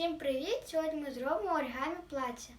Всім привіт! Сьогодні ми зробимо оригамі плаття.